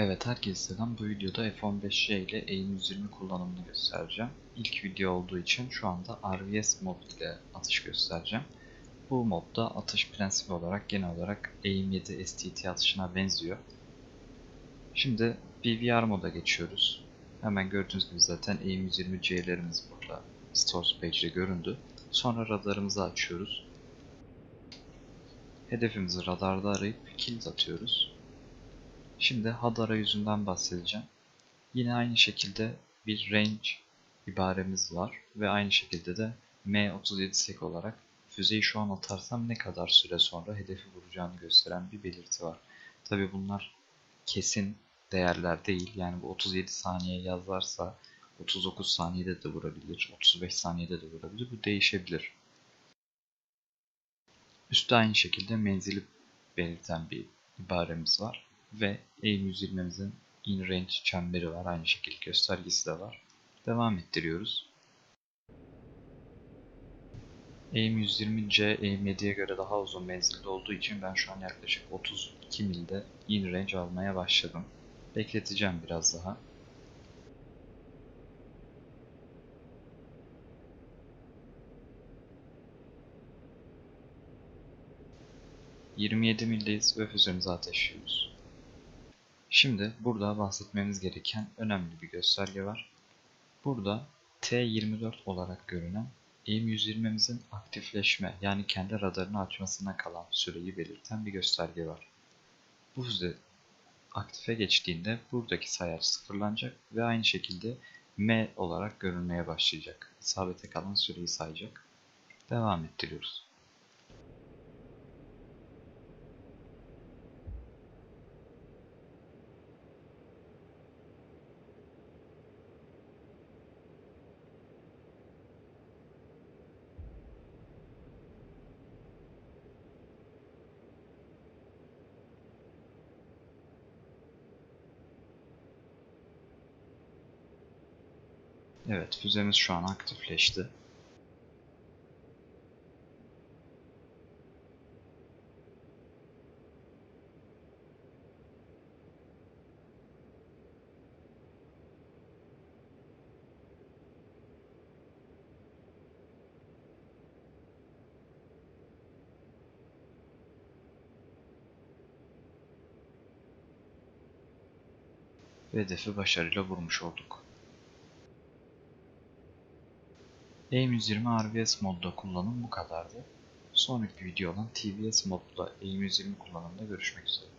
Evet herkese selam. Bu videoda F15C ile AIM 120 kullanımını göstereceğim. İlk video olduğu için şu anda RVS mod ile atış göstereceğim. Bu modda atış prensibi olarak genel olarak AIM 7 STT atışına benziyor. Şimdi BVR moda geçiyoruz. Hemen gördüğünüz gibi zaten AIM 120C'lerimiz burada Stores page'de göründü. Sonra radarımızı açıyoruz. Hedefimizi radarda arayıp kill atıyoruz. Şimdi HUD arayüzünden bahsedeceğim. Yine aynı şekilde bir range ibaremiz var ve aynı şekilde de M37 sek olarak füzeyi şu an atarsam ne kadar süre sonra hedefi vuracağını gösteren bir belirti var. Tabi bunlar kesin değerler değil. Yani bu 37 saniye yazarsa 39 saniyede de vurabilir, 35 saniyede de vurabilir. Bu değişebilir. Üstte aynı şekilde menzili belirten bir ibaremiz var ve 120'mizin in range çemberi var. Aynı şekilde göstergesi de var. Devam ettiriyoruz. Aim 120C Aim 7'ye göre daha uzun menzilde olduğu için ben şu an yaklaşık 32 milde in range almaya başladım. Bekleteceğim biraz daha. ...27 mildeyiz ve füzemizi ateşliyoruz. Şimdi burada bahsetmemiz gereken önemli bir gösterge var. Burada T24 olarak görünen AIM 120'mizin aktifleşme yani kendi radarını açmasına kalan süreyi belirten bir gösterge var. Bu füze aktife geçtiğinde buradaki sayaç sıfırlanacak ve aynı şekilde M olarak görünmeye başlayacak. İsabete kalan süreyi sayacak. Devam ettiriyoruz. Evet, füzemiz şu an aktifleşti. Hedefi başarıyla vurmuş olduk. AIM 120 RVS modda kullanım bu kadardı. Sonraki video olan TVS modda AIM 120 kullanımda görüşmek üzere.